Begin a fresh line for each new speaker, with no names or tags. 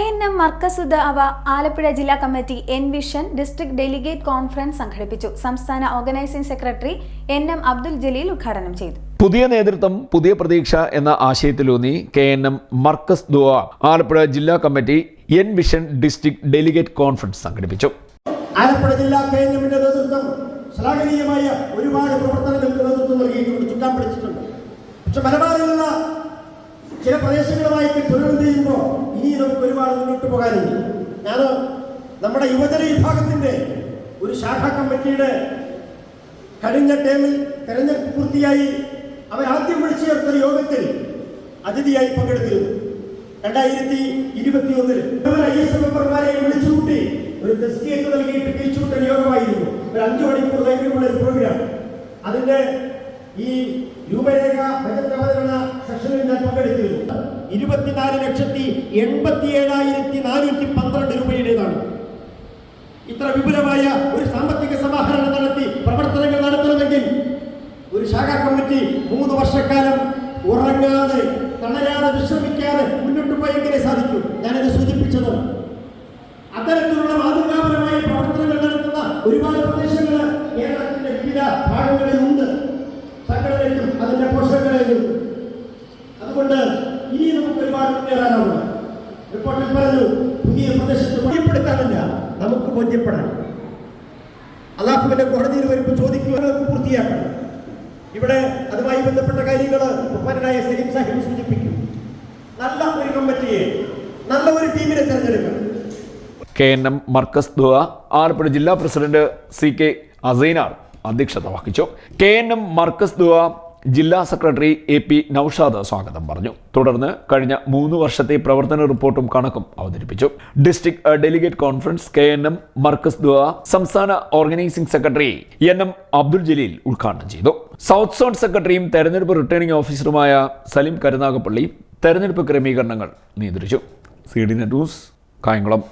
N M Markazud അവ ആലപ്പുഴ ജില്ലാ committee N vision district delegate conference സംഘടിപ്പിച്ചു. സംസ്ഥാന organising secretary N M Abdul Jaleel ഉദ്ഘാടനം ചെയ്തു.
പുതിയ നേതൃത്വം പുതിയ പ്രതീക്ഷ എന്ന ആശയത്തിലൂന്നി K N M Markaz Dawa Alappuzha ജില്ലാ committee N vision district delegate conference സംഘടിപ്പിച്ചു.
ആലപ്പുഴ ജില്ലാ കെ എൻ എമ്മിന്റെ നേതൃത്വം ശ്ലാഘനീയമായ ഒരുപാട് പ്രവർത്തനങ്ങൾക്ക് നേതൃത്വം നൽകിയിട്ടുണ്ട് ചുക്കാൻ പിടിച്ചിട്ടുണ്ട്. പക്ഷെ മലബാറിലുള്ള ചില പ്രദേശങ്ങളുമായിട്ട് ചെയ്യുമ്പോൾ ഇനി നമുക്ക് മുന്നോട്ട് പോകാനുണ്ട്. ഞാൻ നമ്മുടെ യുവജന വിഭാഗത്തിന്റെ ഒരു ശാഖാ കമ്മിറ്റിയുടെ കഴിഞ്ഞ ടേമിൽ തെരഞ്ഞെടുപ്പ് പൂർത്തിയായി അവർ ആദ്യം വിളിച്ചു ചേർത്തൊരു യോഗത്തിൽ അതിഥിയായി പങ്കെടുത്തിരുന്നു. രണ്ടായിരത്തി ഇരുപത്തി ഒന്നിൽ ഐ എസ് മെമ്പർമാരെ വിളിച്ചുകൂട്ടി ഒരു തെസ്റ്റിയേറ്റ് നൽകിയിട്ട് പിരിച്ചുവിട്ട യോഗമായിരുന്നു. ഒരു അഞ്ചു മണിക്കൂർ ദൈർഘ്യമുള്ള ഒരു പ്രോഗ്രാം അതിന്റെ ഈ രൂപരേഖ ബജറ്റ് ഇരുപത്തിനാല് ലക്ഷത്തി എൺപത്തി ഏഴായിരത്തി നാനൂറ്റി പന്ത്രണ്ട് രൂപയുടേതാണ്. ഇത്ര വിപുലമായ ഒരു സാമ്പത്തിക സമാഹരണം നടത്തി പ്രവർത്തനങ്ങൾ നടത്തണമെങ്കിൽ ഒരു ശാഖാ കമ്മിറ്റി മൂന്ന് വർഷക്കാലം ഉറങ്ങാതെ തളരാതെ വിശ്രമിക്കാതെ മുന്നോട്ട് പോയി എങ്ങനെ സാധിക്കും. ഞാനത് സൂചിപ്പിച്ചത്. അത്തരത്തിലുള്ള മാതൃകാപരമായ പ്രവർത്തനങ്ങൾ നടത്തുന്ന ഒരുപാട് പ്രദേശങ്ങൾ കേരളത്തിന്റെ വിവിധ ഭാഗങ്ങളിൽ ഉണ്ട്. സംഘടനയിലും അതിന്റെ പോഷകങ്ങളിലും അതുകൊണ്ട് ഇനി നമുക്ക് ഒരുപാട് മുന്നേറാനാവുക റിപ്പോർട്ടിൽ പറഞ്ഞു. പുതിയ പ്രദേശത്ത് ബോധ്യപ്പെടുത്താനില്ല നമുക്ക് ബോധ്യപ്പെടാൻ. അള്ളാഹുവിന്റെ കോടതിയിൽ വരുമ്പോൾ ചോദിക്കുക പൂർത്തിയാക്കണം. ഇവിടെ അതുമായി ബന്ധപ്പെട്ട കാര്യങ്ങൾ ബഹുമാനായ സലീം സാഹിബ് സൂചിപ്പിക്കും. നല്ല ഒരു കമ്മിറ്റിയെ നല്ല ഒരു ടീമിനെ തെരഞ്ഞെടുക്കണം.
K N M Markaz Dawa Alappuzha ജില്ലാ പ്രസിഡന്റ് സി കെ അസൈനാർ അധ്യക്ഷത വഹിച്ചു. K N M Markaz Dawa ജില്ലാ സെക്രട്ടറി എ പി നൌഷാദ് സ്വാഗതം പറഞ്ഞു. തുടർന്ന് കഴിഞ്ഞ മൂന്ന് വർഷത്തെ പ്രവർത്തന റിപ്പോർട്ടും കണക്കും അവതരിപ്പിച്ചു. District delegate conference K N M Markaz Dawa സംസ്ഥാന organising secretary N M Abdul Jaleel ഉദ്ഘാടനം ചെയ്തു. സൗത്ത് സോൺ സെക്രട്ടറിയും തെരഞ്ഞെടുപ്പ് റിട്ടേണിംഗ് ഓഫീസറുമായ സലീം കരുനാഗപ്പള്ളി തെരഞ്ഞെടുപ്പ് ക്രമീകരണങ്ങൾ നിയന്ത്രിച്ചു. C D news Kayamkulam.